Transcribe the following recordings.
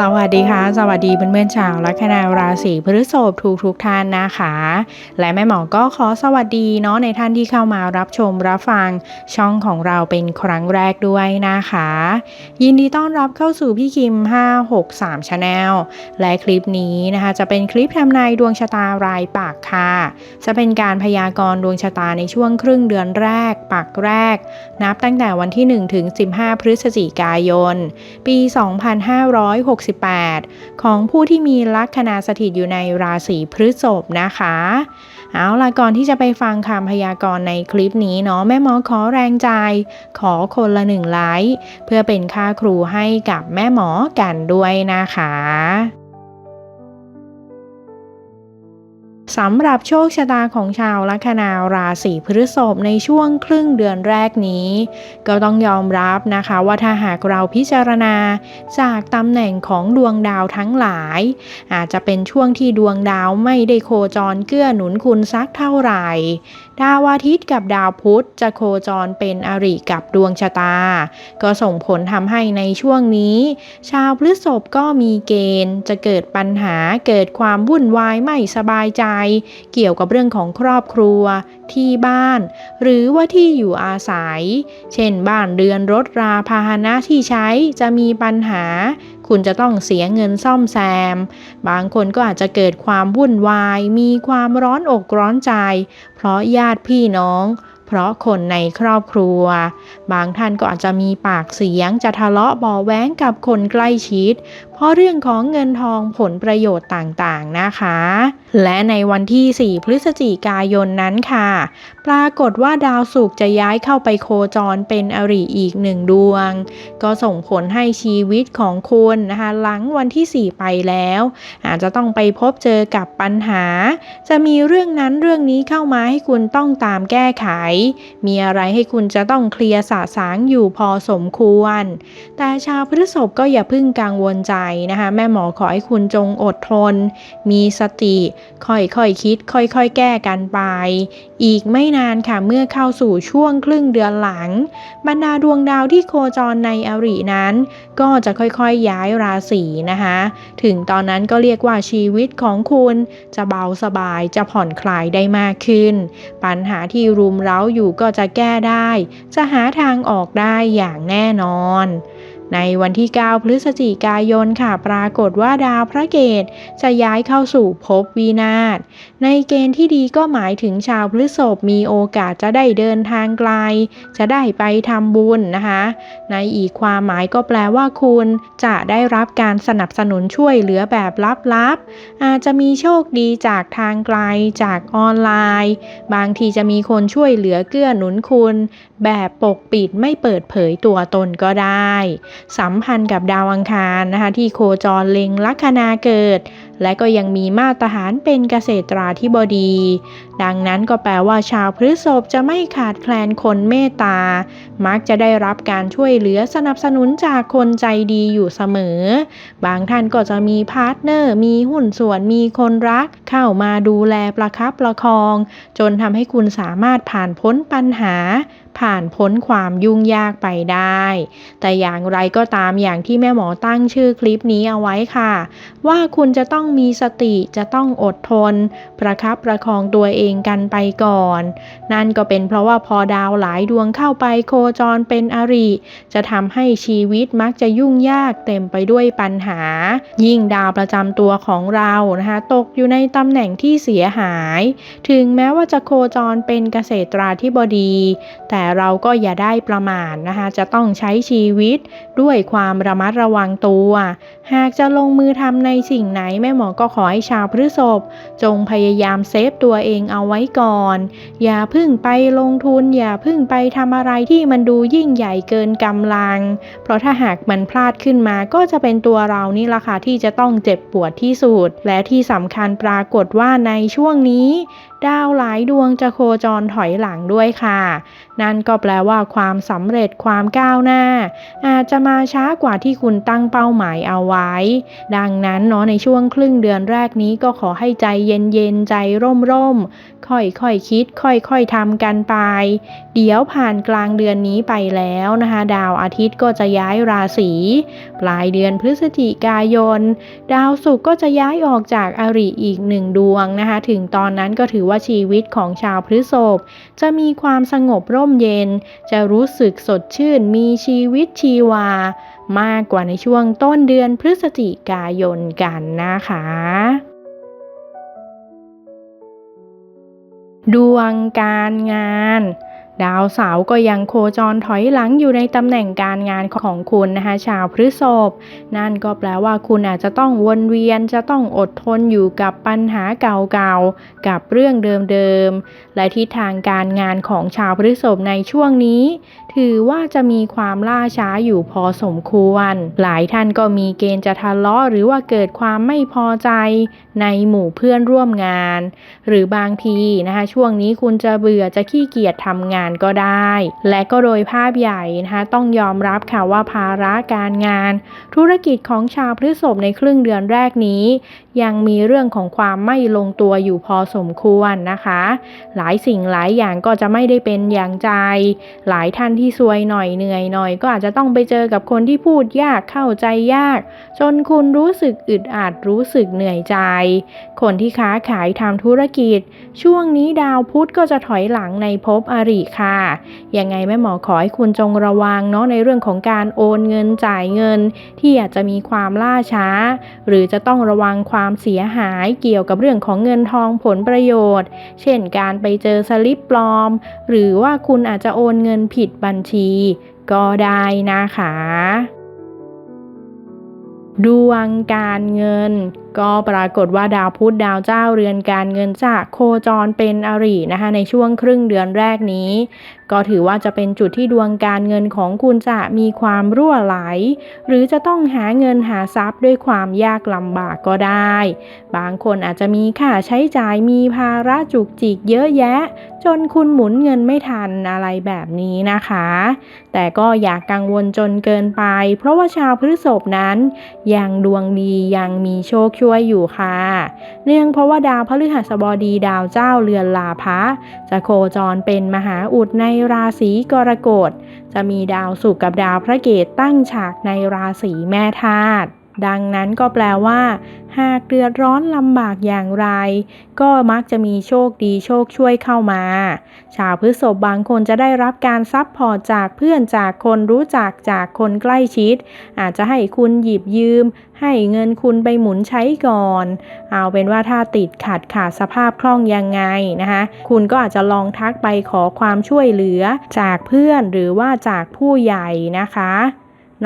สวัสดีค่ะ สวัสดีเพื่อนๆชาวลัคนาราศีพฤษภทุกทุกท่านนะคะ และแม่หมอก็ขอสวัสดีเนาะในท่านที่เข้ามารับชมรับฟังช่องของเราเป็นครั้งแรกด้วยนะคะ ยินดีต้อนรับเข้าสู่พี่คิม 563 Channel และคลิปนี้นะคะจะเป็นคลิปทำนายดวงชะตารายปักค่ะ จะเป็นการพยากรณ์ดวงชะตาในช่วงครึ่งเดือนแรกปักแรก นับตั้งแต่วันที่1ถึง15 พฤศจิกายน ปี68 ของผู้ที่มีลัคนาสถิตอยู่ในราศีพฤษภนะคะ เอาล่ะก่อนที่จะไปฟังคำพยากรณ์ในคลิปนี้เนาะแม่หมอขอแรงใจ ขอคนละหนึ่งไลค์เพื่อเป็นค่าครูให้กับแม่หมอกันด้วยนะคะ สำหรับโชคชะตาของชาวลัคนาราศีพฤษภในช่วงครึ่งเดือนแรกนี้ ก็ต้องยอมรับนะคะว่าถ้าหากเราพิจารณาจากตำแหน่งของดวงดาวทั้งหลาย อาจจะเป็นช่วงที่ดวงดาวไม่ได้โคจรเกื้อหนุนคุณสักเท่าไหร่ ดาวอาทิตย์กับดาวพุธจะโคจรเป็นอริกับดวงชะตา ก็ส่งผลทำให้ในช่วงนี้ ชาวพฤษภก็มีเกณฑ์ จะเกิดปัญหาเกิดความวุ่นวายไม่สบายใจเกี่ยวกับเรื่องของครอบครัว ที่บ้าน หรือว่าที่อยู่อาศัย เช่นบ้านเรือนรถราพาหนะที่ใช้จะมีปัญหา คุณจะต้องเสียเงินซ่อมแซม บางคนก็อาจจะเกิดความวุ่นวาย มีความร้อนอกร้อนใจ เพราะญาติพี่น้อง เพราะคนในครอบครัว บางท่านก็อาจจะมีปากเสียงจะทะเลาะบาะแว้งกับคนใกล้ชิด เพราะเรื่องของเงินทองผลประโยชน์ต่างๆนะคะ และในวันที่ 4 พฤศจิกายนนั้นค่ะ ปรากฏว่าดาวศุกร์จะย้ายเข้าไปโคจรเป็นอริอีกหนึ่งดวง ก็ส่งผลให้ชีวิตของคุณนะคะหลังวันที่ 4 ไปแล้ว อาจจะต้องไปพบเจอกับปัญหา จะมีเรื่องนั้นเรื่องนี้เข้ามาให้คุณต้องตามแก้ไขมีอะไรให้คุณจะต้องเคลียร์สะสางอยู่พอสมควร แต่ชาวพฤษภก็อย่าพึ่งกังวลใจนะคะ แม่หมอขอให้คุณจงอดทน มีสติ ค่อยๆคคิด ค่อยๆ แก้กันไป อีกไม่นานค่ะเมื่อเข้าสู่ช่วงครึ่งเดือนหลัง บรรดาดวงดาวที่โคจรในอรินั้น ก็จะค่อยๆย้ายราศีนะคะ ถึงตอนนั้นก็เรียกว่าชีวิตของคุณจะเบาสบายจะผ่อนคลายได้มากขึ้น ปัญหาที่รุมเร้าอยู่ก็จะแก้ได้ จะหาทางออกได้อย่างแน่นอน ในวันที่ 9 พฤศจิกายนค่ะ ปรากฏว่าดาวพระเกตจะย้ายเข้าสู่ภพวินาศในเกณฑ์ที่ดีก็หมายถึงชาวพฤษภมีโอกาสจะได้เดินทางไกล จะได้ไปทำบุญนะคะ ในอีกความหมายก็แปลว่าคุณจะได้รับการสนับสนุนช่วยเหลือแบบลับๆ อาจจะมีโชคดีจากทางไกลจากออนไลน์ บางทีจะมีคนช่วยเหลือเกื้อหนุนคุณ แบบปกปิดไม่เปิดเผยตัวตนก็ได้สัมพันธ์กับดาวอังคารนะคะที่โคจรเล็งลัคนาเกิด และก็ยังมีมาตรฐานเป็นเกษตราธิบดี ดังนั้นก็แปลว่าชาวพฤษภจะไม่ขาดแคลนคนเมตตา มักจะได้รับการช่วยเหลือสนับสนุนจากคนใจดีอยู่เสมอ บางท่านก็จะมีพาร์ทเนอร์ มีหุ้นส่วน มีคนรัก เข้ามาดูแลประคับประคอง จนทำให้คุณสามารถผ่านพ้นปัญหาผ่านพ้นความยุ่งยากไปได้ แต่อย่างไรก็ตามอย่างที่แม่หมอตั้งชื่อคลิปนี้เอาไว้ค่ะ ว่าคุณจะต้ององมีสติจะต้องอดทน ประคับประคองตัวเองกันไปก่อน นั่นก็เป็นเพราะว่าพอดาวหลายดวงเข้าไปโคจรเป็นอริ จะทำให้ชีวิตมักจะยุ่งยากเต็มไปด้วยปัญหา ยิ่งดาวประจำตัวของเรานะคะตกอยู่ในตำแหน่งที่เสียหาย ถึงแม้ว่าจะโคจรเป็นเกษตราธิบดี แต่เราก็อย่าได้ประมาทนะคะจะต้องใช้ชีวิตด้วยความระมัดระวังตัว หากจะลงมือทำในสิ่งไหนแม่หมอก็ขอให้ชาวพฤษภจงพยายามเซฟตัวเองเอาไว้ก่อน อย่าพึ่งไปลงทุน อย่าพึ่งไปทำอะไรที่มันดูยิ่งใหญ่เกินกำลัง เพราะถ้าหากมันพลาดขึ้นมาก็จะเป็นตัวเรานี่แหละค่ะที่จะต้องเจ็บปวดที่สุด และที่สำคัญปรากฏว่าในช่วงนี้ดาวหลายดวงจะโคจรถอยหลังด้วยค่ะ นั่นก็แปลว่าความสำเร็จความก้าวหน้า อาจจะมาช้ากว่าที่คุณตั้งเป้าหมายเอาไว้ ดังนั้นเนาะในช่วงครึ่งเดือนแรกนี้ก็ขอให้ใจเย็นๆใจร่มๆ ค่อยๆคคิด ค่อยๆทำกันไป เดี๋ยวผ่านกลางเดือนนี้ไปแล้วนะคะ ดาวอาทิตย์ก็จะย้ายราศี ปลายเดือนพฤศจิกายน ดาวศุกร์ก็จะย้ายออกจากอริอีกหนึ่งดวงนะคะ ถึงตอนนั้นก็ถือว่าชีวิตของชาวพฤษภจะมีความสงบร่มเย็น จะรู้สึกสดชื่นมีชีวิตชีวา มากกว่าในช่วงต้นเดือนพฤศจิกายนกันนะคะดวงการงาน ดาวเสาร์ก็ยังโคจรถอยหลังอยู่ในตำแหน่งการงานของคุณนะคะชาวพฤษภนั่นก็แปลว่าคุณอาจจะต้องวนเวียนจะต้องอดทนอยู่กับปัญหาเก่าๆ กับเรื่องเดิมๆ และทิศทางการงานของชาวพฤษภในช่วงนี้ ถือว่าจะมีความล่าช้าอยู่พอสมควร หลายท่านก็มีเกณฑ์จะทะเลาะหรือว่าเกิดความไม่พอใจในหมู่เพื่อนร่วมงาน หรือบางทีนะคะช่วงนี้คุณจะเบื่อจะขี้เกียจทำงานานก็ได้ และก็โดยภาพใหญ่นะคะต้องยอมรับค่ะว่าภาระการงาน ธุรกิจของชาวพฤษภในครึ่งเดือนแรกนี้ ยังมีเรื่องของความไม่ลงตัวอยู่พอสมควรนะคะ หลายสิ่งหลายอย่างก็จะไม่ได้เป็นอย่างใจ หลายท่านที่ซวยหน่อยเหนื่อยหน่อย ก็อาจจะต้องไปเจอกับคนที่พูดยากเข้าใจยาก จนคุณรู้สึกอึดอัดรู้สึกเหนื่อยใจคนที่ค้าขายทำธุรกิจ ช่วงนี้ดาวพุธก็จะถอยหลังในภพอริค่ะ ยังไงแม่หมอขอให้คุณจงระวังเนาะในเรื่องของการโอนเงินจ่ายเงิน ที่อาจจะมีความล่าช้า หรือจะต้องระวังความเสียหายเกี่ยวกับเรื่องของเงินทองผลประโยชน์ เช่นการไปเจอสลิปปลอม หรือว่าคุณอาจจะโอนเงินผิดบัญชี ก็ได้นะคะดวงการเงิน ก็ปรากฏว่าดาวพุธดาวเจ้าเรือนการเงินจากโคจรเป็นอรินะคะในช่วงครึ่งเดือนแรกนี้ ก็ถือว่าจะเป็นจุดที่ดวงการเงินของคุณจะมีความรั่วไหล หรือจะต้องหาเงินหาทรัพย์ด้วยความยากลำบากก็ได้ บางคนอาจจะมีค่าใช้จ่ายมีภาระจุกจิกเยอะแยะ จนคุณหมุนเงินไม่ทันอะไรแบบนี้นะคะ แต่ก็อย่ากกังวลจนเกินไป เพราะว่าชาวพฤษภนั้นยังดวงดียังมีโชคช่วยอยู่ค่ะ เนื่องเพราะว่าดาวพฤหัสบดีดาวเจ้าเรือนลาภะจะโคจรเป็นมหาอุดในราศีกรกฎ จะมีดาวสุกกับดาวพระเกตตั้งฉากในราศีแม่ธาตุ ดังนั้นก็แปลว่า หากเดือดร้อนลำบากอย่างไร ก็มักจะมีโชคดีโชคช่วยเข้ามา ชาวพฤษภบางคนจะได้รับการซับพอร์ตจากเพื่อนจากคนรู้จักจากคนใกล้ชิด อาจจะให้คุณหยิบยืม ให้เงินคุณไปหมุนใช้ก่อน เอาเป็นว่าถ้าติดขัดขาดสภาพคล่องยังไงนะคะคุณก็อาจจะลองทักไปขอความช่วยเหลือจากเพื่อนหรือว่าจากผู้ใหญ่นะคะ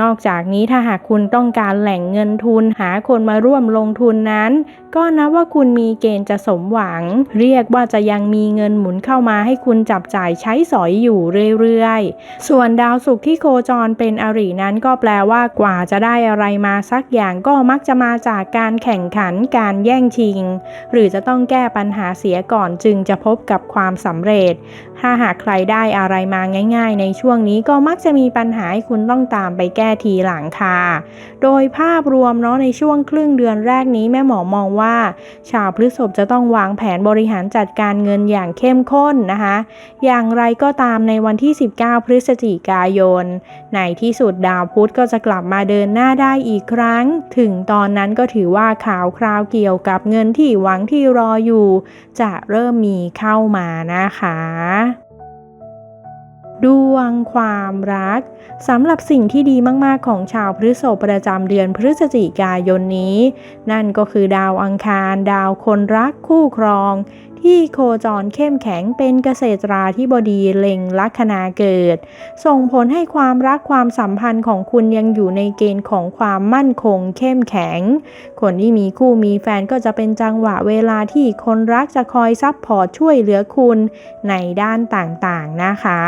นอกจากนี้ถ้าหากคุณต้องการแหล่งเงินทุนหาคนมาร่วมลงทุนนั้น ก็นับว่าคุณมีเกณฑ์จะสมหวัง เรียกว่าจะยังมีเงินหมุนเข้ามาให้คุณจับจ่ายใช้สอยอยู่เรื่อยๆ ส่วนดาวศุกร์ที่โคจรเป็นอรินั้นก็แปลว่ากว่าจะได้อะไรมาสักอย่างก็มักจะมาจากการแข่งขันการแย่งชิง หรือจะต้องแก้ปัญหาเสียก่อนจึงจะพบกับความสำเร็จ ถ้าหากใครได้อะไรมาง่าย ๆ ในช่วงนี้ก็มักจะมีปัญหาให้คุณต้องตามไปแก้ทีหลังค่ะ โดยภาพรวมเนาะในช่วงครึ่งเดือนแรกนี้แม่หมอมองว่า ชาวพฤษภจะต้องวางแผนบริหารจัดการเงินอย่างเข้มข้นนะคะ อย่างไรก็ตามในวันที่ 19 พฤศจิกายน ในที่สุดดาวพุธก็จะกลับมาเดินหน้าได้อีกครั้ง ถึงตอนนั้นก็ถือว่าข่าวคราวเกี่ยวกับเงินที่หวังที่รออยู่ จะเริ่มมีเข้ามานะคะ ดวงความรักสำหรับสิ่งที่ดีมาก ๆ ของชาวพฤษภประจำเดือนพฤศจิกายนนี้ นั่นก็คือดาวอังคาร ดาวคนรักคู่ครอง ที่โคจรเข้มแข็งเป็นเกษตราธิบดีเล็งลัคนาเกิด ส่งผลให้ความรักความสัมพันธ์ของคุณยังอยู่ในเกณฑ์ของความมั่นคงเข้มแข็ง คนที่มีคู่มีแฟนก็จะเป็นจังหวะเวลาที่คนรักจะคอยซับพอร์ตช่วยเหลือคุณในด้านต่างๆนะคะ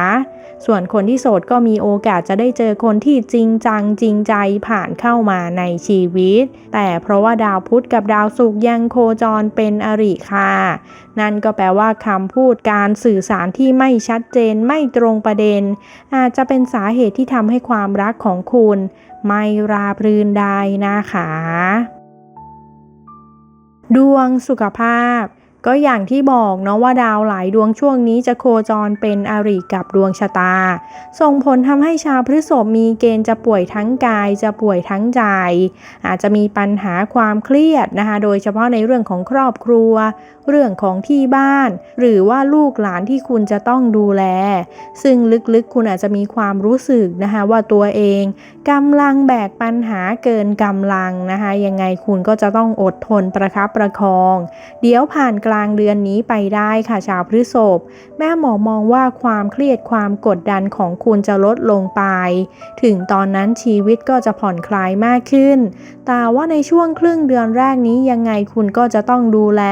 ส่วนคนที่โสดก็มีโอกาสจะได้เจอคนที่จริงจังจริงใจผ่านเข้ามาในชีวิต แต่เพราะว่าดาวพุธกับดาวศุกร์ยังโคจรเป็นอริค่ะนั่นก็แปลว่าคำพูดการสื่อสารที่ไม่ชัดเจนไม่ตรงประเด็น อาจจะเป็นสาเหตุที่ทำให้ความรักของคุณ ไม่ราบรื่นได้นะคะ ดวงสุขภาพ ก็อย่างที่บอกเนาะว่าดาวหลายดวงช่วงนี้จะโคจรเป็นอริกับดวงชะตา ส่งผลทำให้ชาวพฤษภมีเกณฑ์จะป่วยทั้งกายจะป่วยทั้งใจ อาจจะมีปัญหาความเครียดนะคะ โดยเฉพาะในเรื่องของครอบครัว เรื่องของที่บ้าน หรือว่าลูกหลานที่คุณจะต้องดูแล ซึ่งลึกๆคุณอาจจะมีความรู้สึกนะคะว่าตัวเองกำลังแบกปัญหาเกินกำลังนะคะยังไงคุณก็จะต้องอดทนประคับประคอง เดี๋ยวผ่านกลางเดือนนี้ไปได้ค่ะชาวพฤษภแม่หมอมองว่าความเครียดความกดดันของคุณจะลดลงไป ถึงตอนนั้นชีวิตก็จะผ่อนคลายมากขึ้น แต่ว่าในช่วงครึ่งเดือนแรกนี้ยังไงคุณก็จะต้องดูแล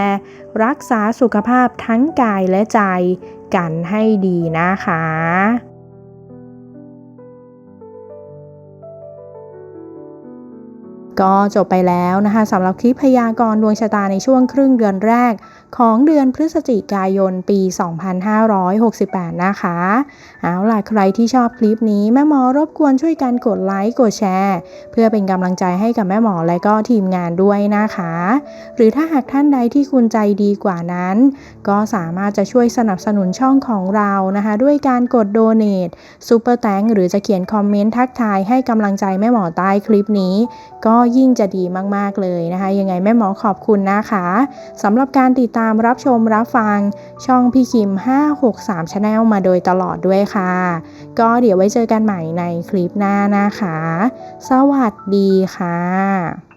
รักษาสุขภาพทั้งกายและใจ กันให้ดีนะคะก็จบไปแล้วนะคะสำหรับคลิปพยากรณ์ดวงชะตาในช่วงครึ่งเดือนแรก ของเดือนพฤศจิกายนปี 2568 นะคะ เอาล่ะใครที่ชอบคลิปนี้แม่หมอรบกวนช่วยกันกดไลค์กดแชร์ เพื่อเป็นกำลังใจให้กับแม่หมอและก็ทีมงานด้วยนะคะ หรือถ้าหากท่านใดที่คุณใจดีกว่านั้น ก็สามารถจะช่วยสนับสนุนช่องของเรานะคะ ด้วยการกดโดเน a ซูเปอร์แตงหรือจะเขียนคอมเมนต์ทักทายให้กำลังใจแม่หมอใต้คลิปนี้ ก็ยิ่งจะดีมากๆเลยนะคะ ยังไงแม่หมอขอบคุณนะคะสำหรับการติดตามตามรับชมรับฟัง ช่องพี่คิม 563 Channel มาโดยตลอดด้วยค่ะ ก็เดี๋ยวไว้เจอกันใหม่ในคลิปหน้านะคะ สวัสดีค่ะ